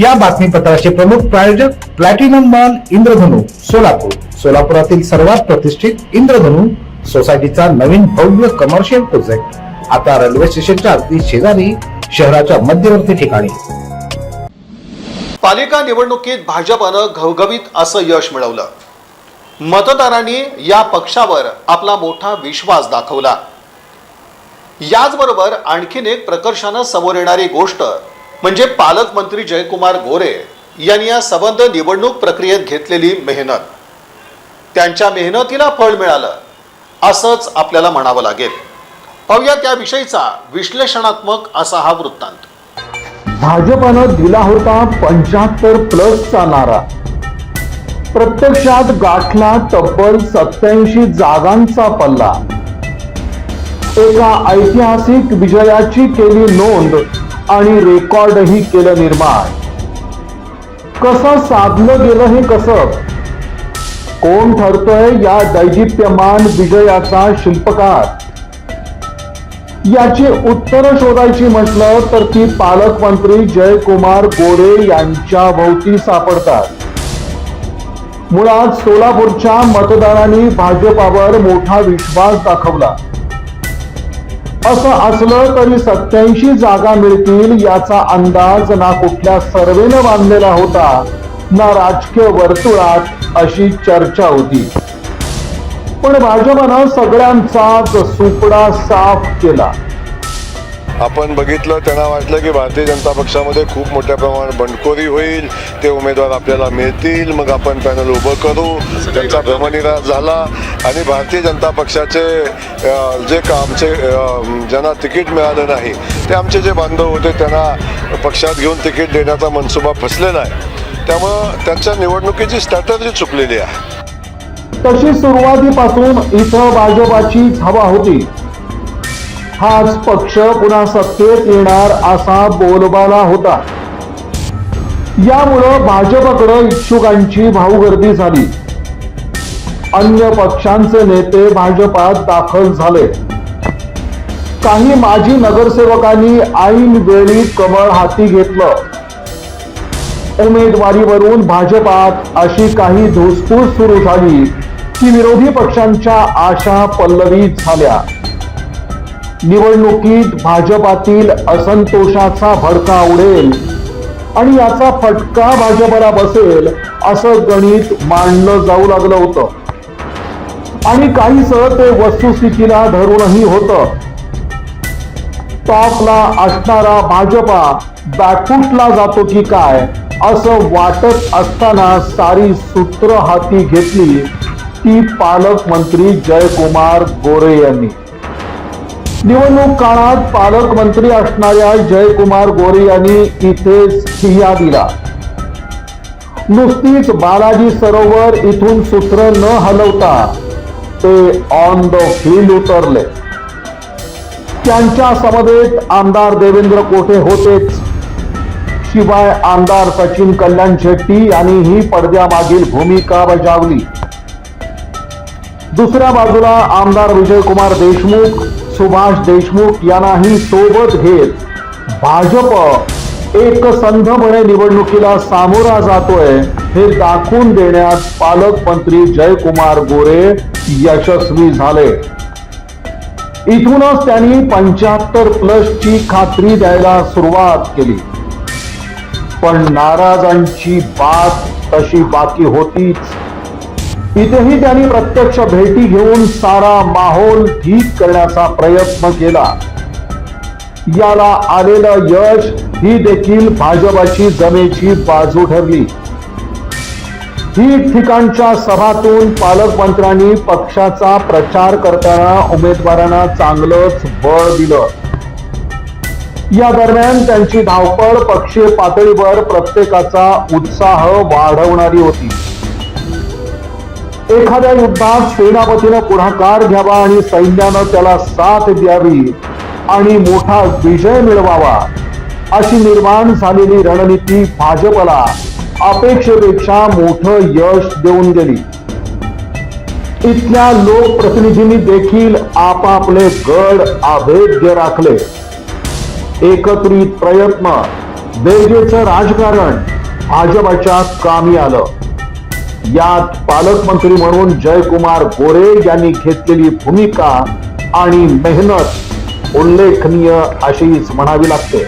या बातमीपत्राचे प्रमुख प्रायोजक प्लॅटिनम मॉल इंद्रधनु सोलापूर. सोलापुरातील सर्वात प्रतिष्ठित इंद्रधनु सोसायटीचा नवीन भव्य कमर्शियल प्रोजेक्ट आता रेल्वे स्टेशनच्या अगदी शेजारी शहराच्या मध्यवर्ती ठिकाणी. पालिका निवडणुकीत भाजपनं घवघवीत असं यश मिळवलं. मतदारांनी या पक्षावर आपला मोठा विश्वास दाखवला. याचबरोबर आणखीन एक प्रकर्षानं समोर येणारी गोष्ट म्हणजे पालकमंत्री जयकुमार गोरे यांनी या संबंध निवडणूक प्रक्रियेत घेतलेली मेहनत. त्यांच्या मेहनतीला फळ मिळालं असंच आपल्याला म्हणावं लागेल. पाहूया त्याविषयीचा विश्लेषणात्मक असा हा वृत्तांत. भाजपनं दिला होता पंच्याहत्तर प्लसचा नारा. प्रत्यक्षात गाठला तब्बल सत्याऐंशी जागांचा पल्ला. एका ऐतिहासिक विजयाची केली नोंद. आणि रेकॉर्डही केलं निर्माण. कसं साधलं गेलं हे कसं? कोण ठरतोय या दैदिप्यमान विजयाचा शिल्पकार? याची उत्तर शोधायची म्हटलं तर ती पालकमंत्री जयकुमार गोरे यांच्या भोवती सापडतात. मुळात सोलापूरच्या मतदारांनी भाजपावर मोठा विश्वास दाखवला. असं असलं तरी सत्याऐंशी जागा मिळतील याचा अंदाज ना कुठल्या सर्वेनं बांधलेला होता ना राजकीय वर्तुळात अशी चर्चा होती. पण भाजपनं सगळ्यांचाच सुपडा साफ केला. आपण बघितलं त्यांना वाटलं की भारतीय जनता पक्षामध्ये खूप मोठ्या प्रमाणात बंडखोरी होईल ते उमेदवार आपल्याला मिळतील मग आपण पॅनल उभं करू. त्यांचा भ्रमनिराश झाला आणि भारतीय जनता पक्षाचे जे का आमचे ज्यांना तिकीट मिळालं नाही ते आमचे जे बांधव होते त्यांना पक्षात घेऊन तिकीट देण्याचा मनसुबा फसलेला आहे. त्यामुळं त्यांच्या निवडणुकीची स्ट्रॅटर्जी चुकलेली आहे. तशी सुरुवातीपासून इथं भाजपाची हवा होती. हाच पक्ष पुन्हा सत्तेत येणार असा बोलबाला होता. यामुळं भाजपकडे इच्छुकांची भाऊगर्दी झाली. अन्य पक्षांचे नेते भाजपात दाखल झाले. काही माजी नगरसेवकांनी ऐन वेळी कमळ हाती घेतलं. उमेदवारीवरून भाजपात अशी काही धुसफूस सुरू झाली की विरोधी पक्षांच्या आशा पल्लवी झाल्या. निवडणुकीत भाजपातील असंतोषाचा भडका उडेल आणि याचा फटका भाजपला बसेल असं गणित मांडलं जाऊ लागलं होतं. आणि काहीस ते वस्तुस्थितीला धरूनही होतं. टॉपला असणारा भाजपा बॅकफुटला जातो की काय असं वाटत असताना सारी सूत्र हाती घेतली ती पालकमंत्री जयकुमार गोरे यांनी. निवडणूक काळात पालकमंत्री असणाऱ्या जयकुमार गोरे यांनी इथेच ठिय्या दिला. नुसतीच बालाजी सरोवर इथून सूत्र न हलवता ते ऑन द फील्ड उतरले. त्यांच्या समवेत आमदार देवेंद्र कोठे होतेच. शिवाय आमदार सचिन कल्याण शेट्टी यांनी ही पडद्यामागील भूमिका बजावली. दुसऱ्या बाजूला आमदार विजयकुमार देशमुख सुभाष देशमुख यांनाही सोबत घेत भाजप एक संघपणे निवडणुकीला सामोरा जातोय हे दाखवून देण्यात पालकमंत्री जयकुमार गोरे यशस्वी झाले. इथूनच त्यांनी पंच्याहत्तर प्लसची खात्री द्यायला सुरुवात केली. पण नाराजांची बात तशी बाकी होतीच. इथेही त्यांनी प्रत्यक्ष भेटी घेऊन सारा माहोल ठीक करण्याचा प्रयत्न केला. याला आलेलं यश ही देखील भाजपाची जमेची बाजू ठरली. ठिकठिकाणच्या सभातून पालकमंत्र्यांनी पक्षाचा प्रचार करताना उमेदवारांना चांगलंच बळ दिलं. या दरम्यान त्यांची धावपळ पक्षीय पातळीवर प्रत्येकाचा उत्साह वाढवणारी होती. एखाद्या युद्धात सेनापतीनं पुढाकार घ्यावा आणि सैन्यानं त्याला साथ द्यावी आणि मोठा विजय मिळवावा अशी निर्माण झालेली रणनीती भाजपला अपेक्षेपेक्षा मोठं यश देऊन गेली. इथल्या लोकप्रतिनिधींनी देखील आपापले गड अभेद्य राखले. एकत्रित प्रयत्न बेजेचं राजकारण भाजपाच्या कामी आलं. यात पालकमंत्री म्हणून जयकुमार गोरे यांनी घेतलेली भूमिका आणि मेहनत उल्लेखनीय अशीच म्हणावी लागते.